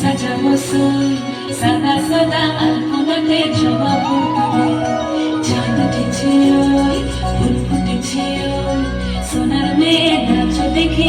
সাজা মসুল সাদা সাদা আলপনাতে জমা ফুটবে চাঁদ উঠেছে ফুল ফুটেছে সোনার মেয়ে নাচ দেখে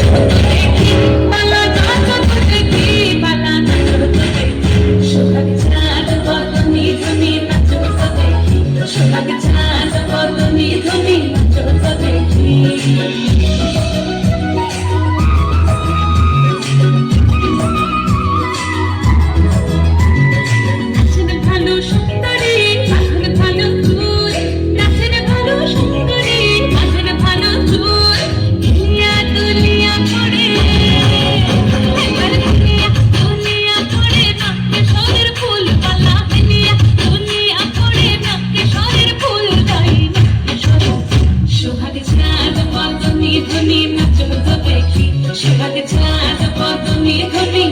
সুভাগ ছাড়া পদ মেঘনে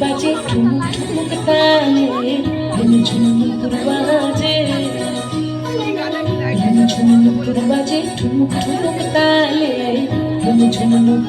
বাজে ঝুমুক ঝুমুক তালে ঝুমুক বাজে। ঝুমুক তালে তুমি ঝুমুক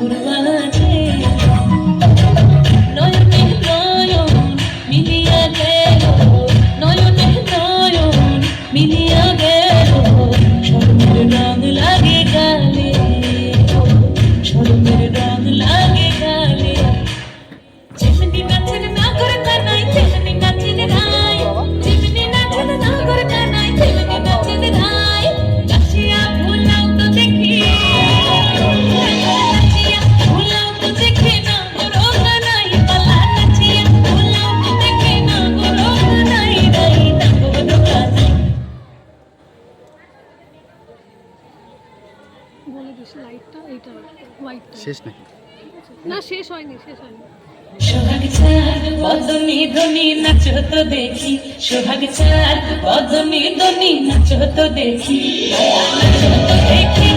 শেষ লাইটটা নাকি? না শেষ হয়নি শেষ হয়নি। সোহাগ চার বদনি ধনি নাচ তো দেখি। সোহাগ চার বদনি ধনি নাচ তো দেখি। নাচ তো দেখি।